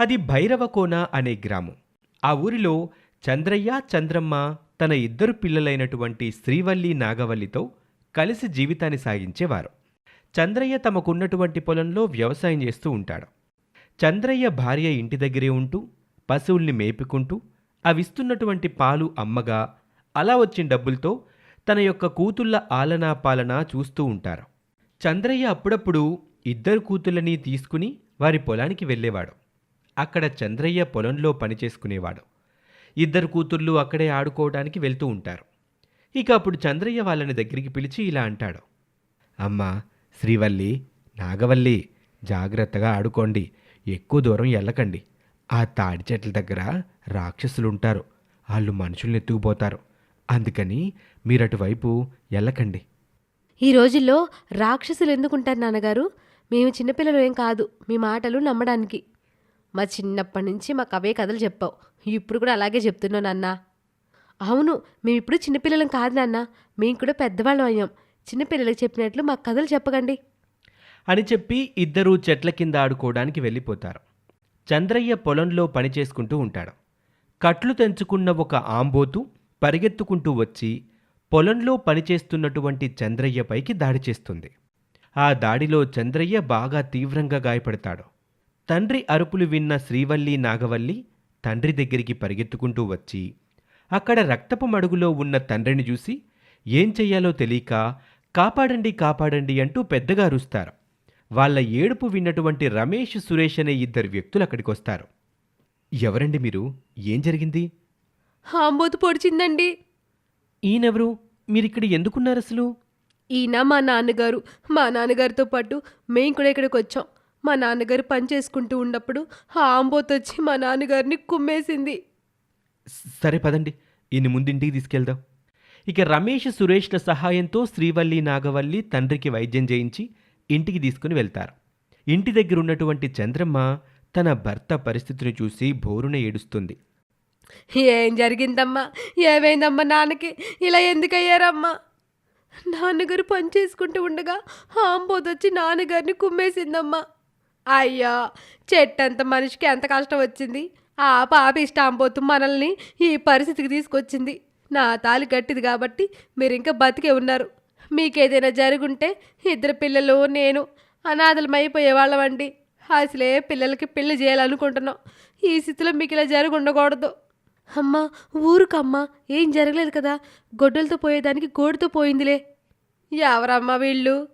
అది భైరవకోన అనే గ్రామం. ఆ ఊరిలో చంద్రయ్య చంద్రమ్మ తన ఇద్దరు పిల్లలైనటువంటి శ్రీవల్లి నాగవల్లితో కలిసి జీవితాన్ని సాగించేవారు. చంద్రయ్య తమకున్నటువంటి పొలంలో వ్యవసాయం చేస్తూ ఉంటాడు. చంద్రయ్య భార్య ఇంటి దగ్గరే ఉంటూ పశువుల్ని మేపుకుంటూ అవిస్తున్నటువంటి పాలు అమ్మగా అలా వచ్చిన డబ్బులతో తన యొక్క కూతుళ్ళ ఆలనా పాలన చూస్తూ ఉంటారు. చంద్రయ్య అప్పుడప్పుడు ఇద్దరు కూతుళ్ళని తీసుకుని వారి పొలానికి వెళ్ళేవాడు. అక్కడ చంద్రయ్య పొలంలో పనిచేసుకునేవాడు. ఇద్దరు కూతుర్లు అక్కడే ఆడుకోవడానికి వెళ్తూ ఉంటారు. ఇక అప్పుడు చంద్రయ్య వాళ్ళని దగ్గరికి పిలిచి ఇలా అంటాడు. అమ్మా శ్రీవల్లి నాగవల్లి జాగ్రత్తగా ఆడుకోండి. ఎక్కువ దూరం వెళ్ళకండి ఆ తాడి చెట్ల దగ్గర రాక్షసులుంటారు. వాళ్ళు మనుషుల్ని ఎత్తుకుపోతారు. అందుకని మీరు అటువైపు వెళ్ళకండి ఈ రోజుల్లో రాక్షసులు ఎందుకుంటారు నాన్నగారు? మేము చిన్నపిల్లలు ఏం కాదు. మీ మాటలు నమ్మడానికి. మా చిన్నప్పటి నుంచి మాకు అవే కథలు చెప్పావు. ఇప్పుడు కూడా అలాగే చెప్తున్నావు నాన్న. అవును మేము ఇప్పుడు చిన్నపిల్లలం కాదు నాన్న. మేము కూడా పెద్దవాళ్ళం అయ్యాం. చిన్నపిల్లలకు చెప్పినట్లు మాకు కథలు చెప్పకండి. అని చెప్పి ఇద్దరూ చెట్ల కింద ఆడుకోవడానికి వెళ్ళిపోతారు. చంద్రయ్య పొలంలో పని చేసుకుంటూ ఉంటాడు. కట్లు తెంచుకున్న ఒక ఆంబోతు పరిగెత్తుకుంటూ వచ్చి పొలంలో పనిచేస్తున్నటువంటి చంద్రయ్యపైకి దాడి చేస్తుంది. ఆ దాడిలో చంద్రయ్య బాగా తీవ్రంగా గాయపడతాడు. తండ్రి అరుపులు విన్న శ్రీవల్లి నాగవల్లి తండ్రి దగ్గరికి పరిగెత్తుకుంటూ వచ్చి అక్కడ రక్తపు మడుగులో ఉన్న తండ్రిని చూసి ఏం చెయ్యాలో తెలియక కాపాడండి కాపాడండి అంటూ పెద్దగా అరుస్తారు. వాళ్ళ ఏడుపు విన్నటువంటి రమేష్ సురేష్ అనే ఇద్దరు వ్యక్తులు అక్కడికి వస్తారు ఎవరండి మీరు? ఏం జరిగింది? ఆంబోతు పొడిచిందండి. ఈయనెవరు? మీరిక్కడ ఎందుకున్నారు అసలు? ఈయన మా నాన్నగారు. మా నాన్నగారితో పాటు మేము కూడా ఇక్కడికి వచ్చాం మా నాన్నగారు పని చేసుకుంటూ ఉన్నప్పుడు ఆ ఆంబోతు వచ్చి మా నాన్నగారిని కుమ్మేసింది. సరే పదండి ఈయన ముందింటికి తీసుకెళ్దాం. ఇక రమేష్ సురేష్ల సహాయంతో శ్రీవల్లి నాగవల్లి తండ్రికి వైద్యం చేయించి ఇంటికి తీసుకుని వెళ్తారు. ఇంటి దగ్గర ఉన్నటువంటి చంద్రమ్మ తన భర్త పరిస్థితిని చూసి బోరున ఏడుస్తుంది. ఏం జరిగిందమ్మా? ఏమైందమ్మా నాన్నకి? ఇలా ఎందుకయ్యారమ్మా? నాన్నగారు పని చేసుకుంటూ ఉండగా ఆంబోతు వచ్చి నాన్నగారిని కుమ్మేసిందమ్మా. అయ్యా చెట్టంత మనిషికి ఎంత కష్టం వచ్చింది? ఆ పాప ఇష్టం ఆంబోతు మనల్ని ఈ పరిస్థితికి తీసుకొచ్చింది. నా తాలి గట్టిది కాబట్టి మీరు ఇంకా బతికే ఉన్నారు. మీకేదైనా జరుగుంటే ఇద్దరు పిల్లలు నేను అనాథలమైపోయే వాళ్ళమండి. అసలే పిల్లలకి పెళ్ళి చేయాలనుకుంటున్నాం. ఈ స్థితిలో మీకు ఇలా జరిగి ఉండకూడదు అమ్మా ఊరుకమ్మా ఏం జరగలేదు కదా? గొడ్డలతో పోయేదానికి గోడుతో పోయిందిలే. ఎవరమ్మా వీళ్ళు?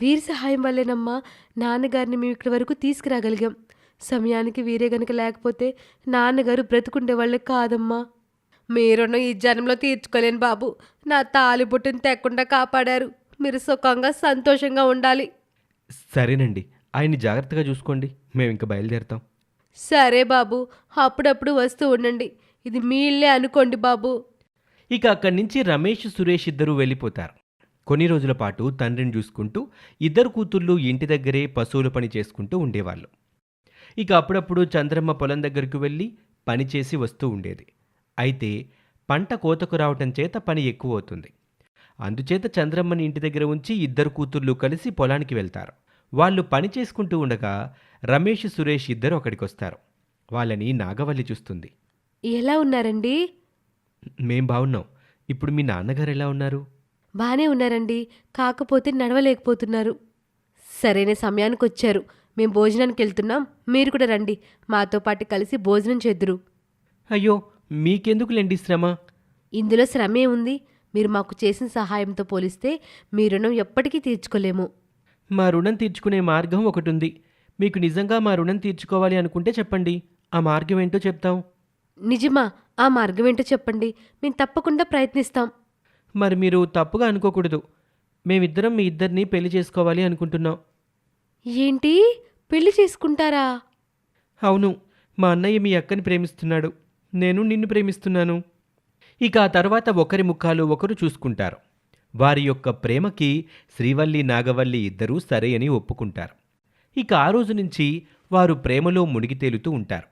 వీరి సహాయం వల్లేనమ్మా నాన్నగారిని మేము ఇక్కడి వరకు తీసుకురాగలిగాం. సమయానికి వీరే గనుక లేకపోతే నాన్నగారు బ్రతుకుండే వాళ్ళే కాదమ్మా. మీరున్న ఈ జన్మలో తీర్చుకోలేను బాబు. నా తాలిబుట్టుని తెక్కకుండా కాపాడారు. మీరు సుఖంగా సంతోషంగా ఉండాలి. సరేనండి. ఆయన్ని జాగ్రత్తగా చూసుకోండి. మేము ఇంకా బయలుదేరుతాం. సరే బాబు. అప్పుడప్పుడు వస్తూ ఉండండి. ఇది మీ ఇల్లే అనుకోండి బాబు. ఇక అక్కడి నుంచి రమేష్ సురేష్ ఇద్దరూ వెళ్ళిపోతారు. కొన్ని రోజుల పాటు తండ్రిని చూసుకుంటూ ఇద్దరు కూతుళ్ళు ఇంటి దగ్గరే పశువుల పని చేసుకుంటూ ఉండేవాళ్ళు. ఇక అప్పుడప్పుడు చంద్రమ్మ పొలం దగ్గరికి వెళ్ళి పని చేసి వస్తూ ఉండేది. అయితే పంట కోతకు రావటం చేత పని ఎక్కువ అవుతుంది అందుచేత చంద్రమ్మని ఇంటి దగ్గర ఉంచి ఇద్దరు కూతుళ్ళు కలిసి పొలానికి వెళ్తారు. వాళ్ళు పని చేసుకుంటూ ఉండగా రమేష్ సురేష్ ఇద్దరు అక్కడికి వస్తారు వాళ్ళని నాగవల్లి చూస్తుంది. ఎలా ఉన్నారండి? మేం బాగున్నాం. ఇప్పుడు మీ నాన్నగారు ఎలా ఉన్నారు? బాగానే ఉన్నారండి. కాకపోతే నడవలేకపోతున్నారు. సరైన సమయానికి వచ్చారు మేము భోజనానికి వెళ్తున్నాం మీరు కూడా రండి. మాతో పాటు కలిసి భోజనం చేద్దురు. అయ్యో మీకెందుకులేండి శ్రమ? ఇందులో శ్రమే ఉంది. మీరు మాకు చేసిన సహాయంతో పోలిస్తే మీ రుణం ఎప్పటికీ తీర్చుకోలేము. మా రుణం తీర్చుకునే మార్గం ఒకటి ఉంది మీకు నిజంగా మా రుణం తీర్చుకోవాలి అనుకుంటే చెప్పండి. ఆ మార్గం ఏంటో చెప్తాం. నిజమా? ఆ మార్గం ఏంటో చెప్పండి. మేము తప్పకుండా ప్రయత్నిస్తాం. మరి మీరు తప్పుగా అనుకోకూడదు. మేమిద్దరం మీ ఇద్దరిని పెళ్ళి చేసుకోవాలి అనుకుంటున్నాం. ఏంటి? పెళ్ళి చేసుకుంటారా? అవును మా అన్నయ్య మీ అక్కని ప్రేమిస్తున్నాడు. నేను నిన్ను ప్రేమిస్తున్నాను. ఇక ఆ తర్వాత ఒకరి ముఖాలు ఒకరు చూసుకుంటారు. వారి యొక్క ప్రేమకి శ్రీవల్లి నాగవల్లి ఇద్దరూ సరే అని ఒప్పుకుంటారు. ఇక ఆ రోజు నుంచి వారు ప్రేమలో మునిగి తేలుతూ ఉంటారు.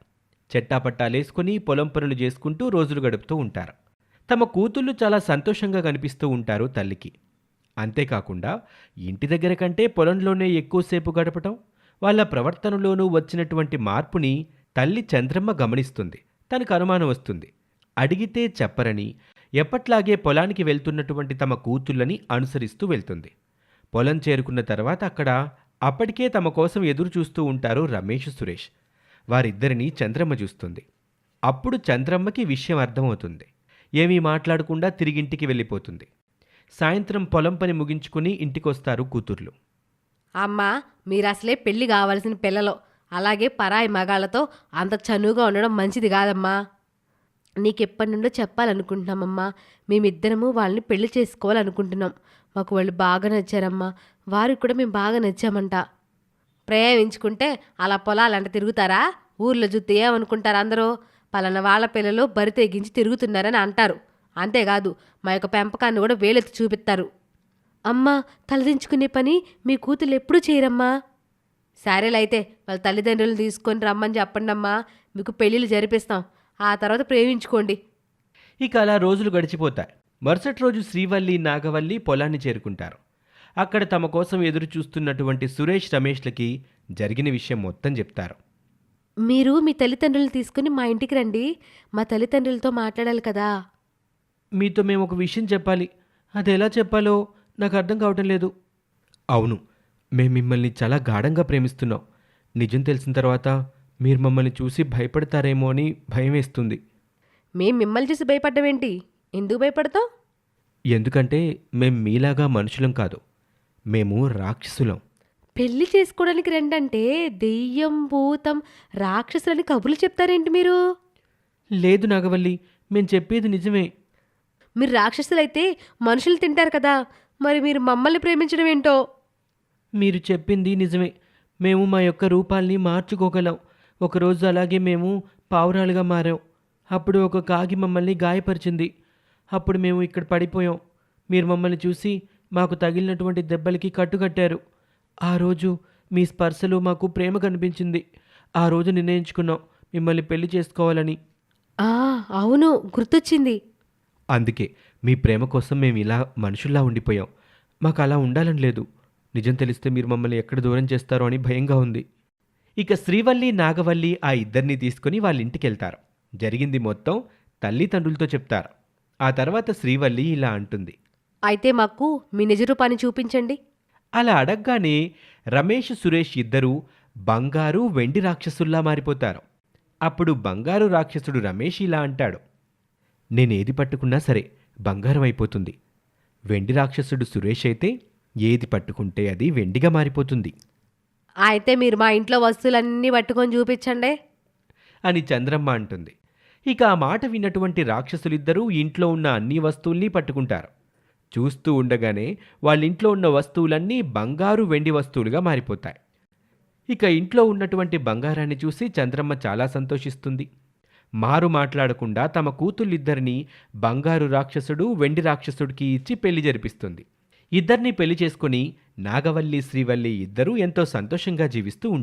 చెట్టాపట్టాలేసుకుని పొలం పనులు చేసుకుంటూ రోజులు గడుపుతూ ఉంటారు. తమ కూతుళ్ళు చాలా సంతోషంగా కనిపిస్తూ ఉంటారు తల్లికి. అంతేకాకుండా ఇంటి దగ్గర కంటే పొలంలోనే ఎక్కువసేపు గడపటం వాళ్ళ ప్రవర్తనలోనూ వచ్చినటువంటి మార్పుని తల్లి చంద్రమ్మ గమనిస్తుంది తనకు అనుమానం వస్తుంది. అడిగితే చెప్పరని ఎప్పట్లాగే పొలానికి వెళ్తున్నటువంటి తమ కూతుళ్ళని అనుసరిస్తూ వెళ్తుంది. పొలం చేరుకున్న తర్వాత అక్కడ అప్పటికే తమ కోసం ఎదురు చూస్తూ ఉంటారు రమేష్ సురేష్. వారిద్దరిని చంద్రమ్మ చూస్తుంది. అప్పుడు చంద్రమ్మకి విషయం అర్థమవుతుంది. ఏమీ మాట్లాడకుండా తిరిగింటికి వెళ్ళిపోతుంది. సాయంత్రం పొలం పని ముగించుకుని ఇంటికొస్తారు కూతుర్లు. అమ్మా మీరు అసలే పెళ్ళి కావాల్సిన పిల్లలు. అలాగే పరాయి మగాళ్ళతో అంత చనువుగా ఉండడం మంచిది కాదమ్మా. నీకెప్పటి నుండో చెప్పాలనుకుంటున్నామమ్మా. మేమిద్దరము వాళ్ళని పెళ్ళి చేసుకోవాలనుకుంటున్నాం. మాకు వాళ్ళు బాగా నచ్చారమ్మా. వారికి కూడా మేము బాగా నచ్చామంట. ప్రేమించుకుంటే అలా పొలాలంట తిరుగుతారా? ఊర్లో చూస్తే ఏమనుకుంటారు అందరూ? పలానా వాళ్ళ పిల్లలు బరి తెగించి తిరుగుతున్నారని అంటారు. అంతేకాదు మా యొక్క పెంపకాన్ని కూడా వేలెత్తి చూపిస్తారు. అమ్మా తలదించుకునే పని మీ కూతురు ఎప్పుడూ చేయరమ్మా? సరేలైతే వాళ్ళ తల్లిదండ్రులను తీసుకొని రమ్మని చెప్పండి అమ్మా మీకు పెళ్ళిళ్ళు జరిపిస్తాం. ఆ తర్వాత ప్రేమించుకోండి. ఇక అలా రోజులు గడిచిపోతాయి. మరుసటి రోజు శ్రీవల్లి నాగవల్లి పొలాన్ని చేరుకుంటారు. అక్కడ తమ కోసం ఎదురు చూస్తున్నటువంటి సురేష్ రమేష్లకి జరిగిన విషయం మొత్తం చెప్తారు. మీరు మీ తల్లిదండ్రులను తీసుకుని మా ఇంటికి రండి. మా తల్లిదండ్రులతో మాట్లాడాలి కదా. మీతో మేము ఒక విషయం చెప్పాలి. అది ఎలా చెప్పాలో నాకు అర్థం కావటం లేదు. అవును మేము మిమ్మల్ని చాలా గాఢంగా ప్రేమిస్తున్నాం. నిజం తెలిసిన తర్వాత మీరు మమ్మల్ని చూసి భయపడతారేమో అని భయం వేస్తుంది. మేం మిమ్మల్ని చూసి భయపడ్డమేంటి ఎందుకు భయపడతావు ఎందుకంటే మేం మీలాగా మనుషులం కాదు. మేము రాక్షసులం. పెళ్ళి చేసుకోవడానికి రండంటే దెయ్యం భూతం రాక్షసులని కబుర్లు చెప్తారేంటి మీరు? లేదు నాగవల్లి మేం చెప్పేది నిజమే. మీరు రాక్షసులైతే మనుషులు తింటారు కదా మరి మీరు మమ్మల్ని ప్రేమించడం ఏంటో? మీరు చెప్పింది నిజమే. మేము మా యొక్క రూపాల్ని మార్చుకోగలం. ఒకరోజు అలాగే మేము పావురాలుగా మారాం. అప్పుడు ఒక కాగి మమ్మల్ని గాయపరిచింది. అప్పుడు మేము ఇక్కడ పడిపోయాం. మీరు మమ్మల్ని చూసి మాకు తగిలినటువంటి దెబ్బలకి కట్టుకట్టారు. ఆ రోజు మీ స్పర్శలో మాకు ప్రేమ కనిపించింది. ఆ రోజు నిర్ణయించుకున్నాం మిమ్మల్ని పెళ్ళి చేసుకోవాలని. ఆ అవును గుర్తొచ్చింది. అందుకే మీ ప్రేమ కోసం మేము ఇలా మనుషుల్లా ఉండిపోయాం. మాకు అలా ఉండాలని లేదు. నిజం తెలిస్తే మీరు మమ్మల్ని ఎక్కడ దూరం చేస్తారో అని భయంగా ఉంది. ఇక శ్రీవల్లి నాగవల్లి ఆ ఇద్దరిని తీసుకుని వాళ్ళ ఇంటికి వెళ్తారు జరిగింది మొత్తం తల్లిదండ్రులతో చెప్తారు. ఆ తర్వాత శ్రీవల్లి ఇలా అంటుంది. అయితే మాకు మీ నిజ రూపాన్ని చూపించండి. అలా అడగగానే రమేష్ సురేష్ ఇద్దరూ బంగారు వెండి రాక్షసుల్లా మారిపోతారు. అప్పుడు బంగారు రాక్షసుడు రమేష్ ఇలా అంటాడు నేనేది పట్టుకున్నా సరే బంగారం అయిపోతుంది. వెండి రాక్షసుడు సురేష్ అయితే ఏది పట్టుకుంటే అది వెండిగా మారిపోతుంది. అయితే మీరు మా ఇంట్లో వస్తువులన్నీ పట్టుకొని చూపించండి. అని చంద్రమ్మ అంటుంది. ఇక ఆ మాట విన్నటువంటి రాక్షసులిద్దరూ ఇంట్లో ఉన్న అన్ని వస్తువుల్ని పట్టుకుంటారు. చూస్తూ ఉండగానే వాళ్ళ ఇంట్లో ఉన్న వస్తువులన్నీ బంగారు వెండి వస్తువులుగా మారిపోతాయి. ఇక ఇంట్లో ఉన్నటువంటి బంగారాన్ని చూసి చంద్రమ్మ చాలా సంతోషిస్తుంది. మారు మాట్లాడకుండా తమ కూతుళ్ళిద్దరినీ బంగారు రాక్షసుడు వెండి రాక్షసుడికి ఇచ్చి పెళ్ళి జరిపిస్తుంది. ఇద్దరిని పెళ్ళి చేసుకుని నాగవల్లి శ్రీవల్లి ఇద్దరూ ఎంతో సంతోషంగా జీవిస్తూ ఉంటారు.